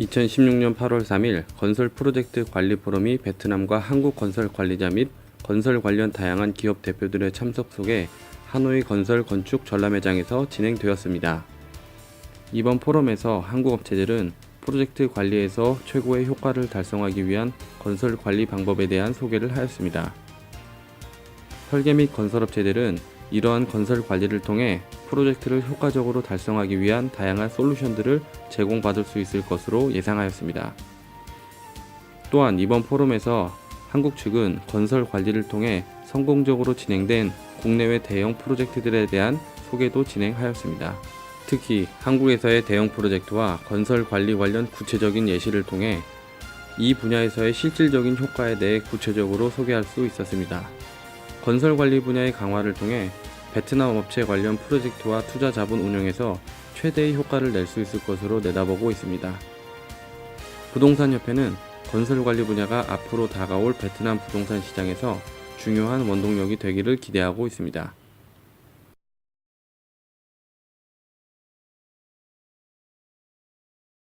2016년 8월 3일 건설 프로젝트 관리 포럼이 베트남과 한국 건설 관리자 및 건설 관련 다양한 기업 대표들의 참석 속에 하노이 건설 건축 전람회장에서 진행되었습니다. 이번 포럼에서 한국 업체들은 프로젝트 관리에서 최고의 효과를 달성하기 위한 건설 관리 방법에 대한 소개를 하였습니다. 설계 및 건설업체들은 이러한 건설 관리를 통해 프로젝트를 효과적으로 달성하기 위한 다양한 솔루션들을 제공받을 수 있을 것으로 예상하였습니다. 또한 이번 포럼에서 한국 측은 건설 관리를 통해 성공적으로 진행된 국내외 대형 프로젝트들에 대한 소개도 진행하였습니다. 특히 한국에서의 대형 프로젝트와 건설 관리 관련 구체적인 예시를 통해 이 분야에서의 실질적인 효과에 대해 구체적으로 소개할 수 있었습니다. 건설 관리 분야의 강화를 통해 베트남 업체 관련 프로젝트와 투자 자본 운용에서 최대의 효과를 낼 수 있을 것으로 내다보고 있습니다. 부동산 협회는 건설 관리 분야가 앞으로 다가올 베트남 부동산 시장에서 중요한 원동력이 되기를 기대하고 있습니다.